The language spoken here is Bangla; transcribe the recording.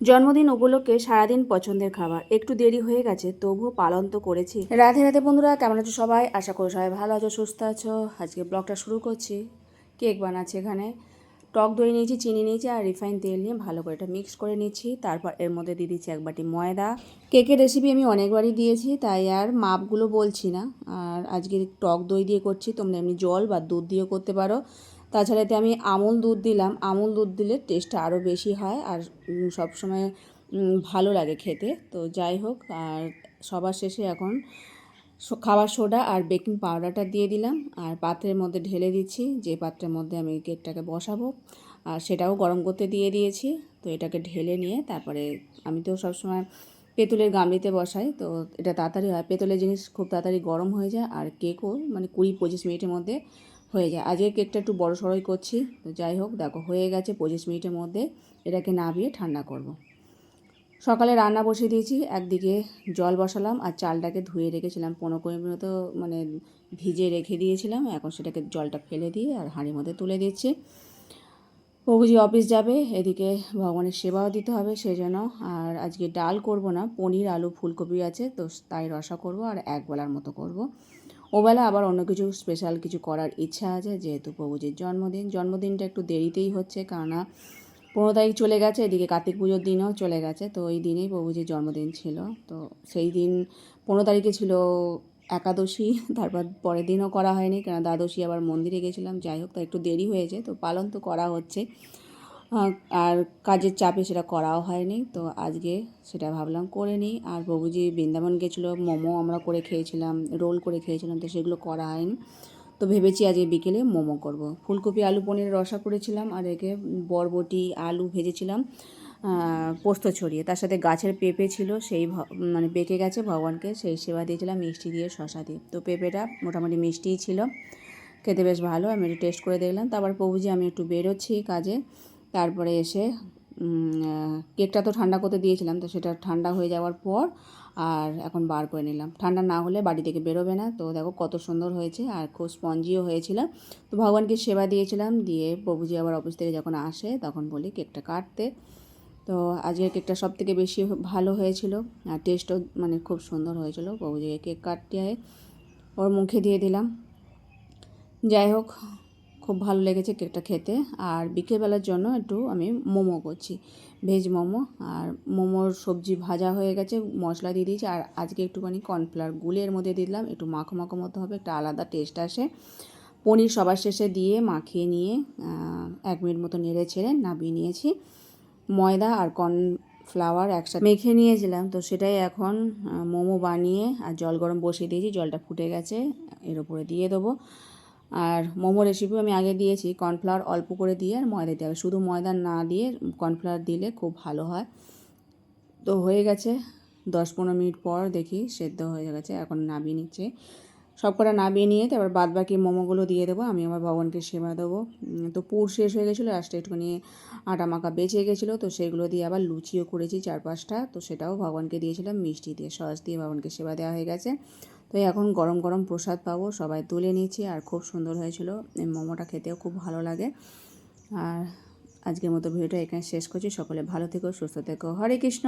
জন্মদিন উপলক্ষে সারাদিন পছন্দের খাবার। একটু দেরি হয়ে গেছে, তবুও পালন তো করেছি। রাধে রাধে বন্ধুরা, কেমন আছো সবাই? আশা করি সবাই ভালো আছো, সুস্থ আছো। আজকে ব্লগটা শুরু করছি। কেক বানাচ্ছি এখানে। টক দই নিয়েছি, চিনি নিয়েছি আর রিফাইন তেল নিয়ে ভালো করে এটা মিক্স করে নিচ্ছি। তারপর এর মধ্যে দিয়ে দিচ্ছি এক বাটি ময়দা। কেকের রেসিপি আমি অনেকবারই দিয়েছি, তাই আর মাপগুলো বলছি না। আর আজকে টক দই দিয়ে করছি, তোমরা এমনি জল বা দুধ দিয়েও করতে পারো। তাছাড়া এতে আমি আমুল দুধ দিলাম। আমুল দুধ দিলে টেস্টটা আরও বেশি হয় আর সবসময় ভালো লাগে খেতে। তো যাই হোক, আর সবার শেষে এখন খাবার সোডা আর বেকিং পাউডারটা দিয়ে দিলাম। আর পাত্রের মধ্যে ঢেলে দিচ্ছি। যে পাত্রের মধ্যে আমি কেকটাকে বসাবো, আর সেটাও গরম করতে দিয়ে দিয়েছি। তো এটাকে ঢেলে নিয়ে তারপরে আমি তো সবসময় পেতলের গামলিতে বসাই। তো এটা তাড়াতাড়ি হয়। পেতলের জিনিস খুব তাড়াতাড়ি গরম হয়ে যায়। আর কেকও মানে কুড়ি পঁচিশ মিনিটের মধ্যে হয়ে যায়। আজকে কেকটা একটু বড় সড়োই করছি। তো যাই হোক, দেখো, হয়ে গেছে পঁচিশ মিনিটের মধ্যে এটাকে নাবিয়ে ঠান্ডা করব। সকালে রান্না বসিয়ে দিয়েছি, একদিকে জল বসালাম আর চালটাকে ধুয়ে রেখেছিলাম। পনেরো কুড়ি মিনিট মানে ভিজে রেখে দিয়েছিলাম। এখন সেটাকে জলটা ফেলে দিয়ে আর হাঁড়ির মধ্যে তুলে দিচ্ছি। প্রভুজি অফিস যাবে, এদিকে ভগবানের সেবাও দিতে হবে সেই জন্য আর আজকে ডাল করব না, পনির, আলু, ফুলকপি আছে, তো তাই রসা করব আর এক বেলার মতো করব। ওবেলা আবার অন্য কিছু স্পেশাল কিছু করার ইচ্ছা আছে, যেহেতু প্রভুজির জন্মদিন। জন্মদিনটা একটু দেরিতেই হচ্ছে, কেননা পনেরো তারিখ চলে গেছে, এদিকে কার্তিক পুজোর দিনও চলে গেছে, তো ওই দিনেই প্রভুজির জন্মদিন ছিল। তো সেই দিন পনেরো তারিখে ছিল একাদশী, তারপর পরের দিনও করা হয়নি কেন দ্বাদশী আবার মন্দিরে গেছিলাম, যাই হোক তা একটু দেরি হয়েছে, তো পালন তো করা হচ্ছে। আর কাজের চাপে সেটা করাও হয়নি, তো আজকে সেটা ভাবলাম করে নিই। আর প্রভুজি বৃন্দাবন গেছিল, মোমো আমরা করে খেয়েছিলাম, রোল করে খেয়েছিলাম, তো সেগুলো করা হয়নি। তো ভেবেছি আজকে বিকেলে মোমো করব। ফুলকপি, আলু পনির রসা করেছিলাম, আর একে বরবটি, আলু ভেজেছিলাম পোস্ত ছড়িয়ে। তার সাথে গাছের পেঁপে ছিল, সেই মানে পেকে গেছে ভগবানকে, সেই সেবা দিয়েছিলাম, মিষ্টি দিয়ে শশা দিয়ে। তো পেঁপেটা মোটামুটি মিষ্টিই ছিল, খেতে বেশ ভালো, আমি একটু টেস্ট করে দেখলাম। তারপর প্রভুজি, আমি একটু বেরোচ্ছি কাজে। তারপরে এসে কেকটা তো ঠান্ডা করতে দিয়েছিলাম, তো সেটা ঠান্ডা হয়ে যাওয়ার পর আর এখন বার করে নিলাম। ঠান্ডা না হলে বাড়ি থেকে বেরোবে না। তো দেখো কত সুন্দর হয়েছে আর খুব স্পঞ্জিও হয়েছিল। তো ভগবানকে সেবা দিয়েছিলাম, দিয়ে প্রভুজি আবার অফিস থেকে যখন আসে তখন বলি কেকটা কাটতে। তো আজকের কেকটা সব থেকে বেশি ভালো হয়েছিল আর টেস্টও মানে খুব সুন্দর হয়েছিল। প্রভুজিকে কেক কাটতে ওর মুখে দিয়ে দিলাম। যাই হোক খুব ভালো লেগেছে কেকটা খেতে। আর বিকেলবেলার জন্য একটু আমি মোমো করছি। ভেজ মোমো। আর মোমোর সবজি ভাজা হয়ে গেছে, মশলা দিয়ে দিয়েছি। আর আজকে একটুখানি কর্নফ্লাওয়ার গুলের মধ্যে দিলাম। একটু মাখো মাখো মতো হবে, একটা আলাদা টেস্ট আসে। পনির সবার শেষে দিয়ে মাখিয়ে নিয়ে এক মিনিট মতো নেড়ে ছেড়ে নামিয়ে নিয়েছি। ময়দা আর কর্নফ্লাওয়ার একসাথে মেখে নিয়েছিলাম। তো সেটাই এখন মোমো বানিয়ে আর জল গরম বসিয়ে দিয়েছি। জলটা ফুটে গেছে, এর উপরে দিয়ে দেবো। আর মোমো রেসিপিও আমি আগে দিয়েছি কর্নফ্লাওয়ার অল্প করে দিয়ে আর ময়দা দিতে হবে। শুধু ময়দা না দিয়ে কর্নফ্লাওয়ার দিলে খুব ভালো হয়। তো হয়ে গেছে, দশ পনেরো মিনিট পর দেখি সেদ্ধ হয়ে গেছে, এখন নামিয়ে নিচ্ছে। সব কটা নামিয়ে নিয়ে তারপর বাদ বাকি মোমোগুলো দিয়ে দেবো, আমি আমার ভগবানকে সেবা দেবো। তো পুর শেষ হয়ে গেছিল লাস্টে একটুখানি আটা মাখা বেঁচে গেছিল, তো সেগুলো দিয়ে আবার লুচিও করেছি চার পাঁচটা তো সেটাও ভগবানকে দিয়েছিলাম, মিষ্টি দিয়ে, সস দিয়ে ভগবানকে সেবা দেওয়া হয়ে গেছে। তো এখন গরম গরম প্রসাদ পাবো, সবাই তুলে নিয়েছি, আর খুব সুন্দর হয়েছিল মোমোটা খেতেও খুব ভালো লাগে। আর আজকের মতো ভিডিওটা এখানে শেষ করছি, সকলে ভালো থেকো, সুস্থ থেকো, হরে কৃষ্ণ।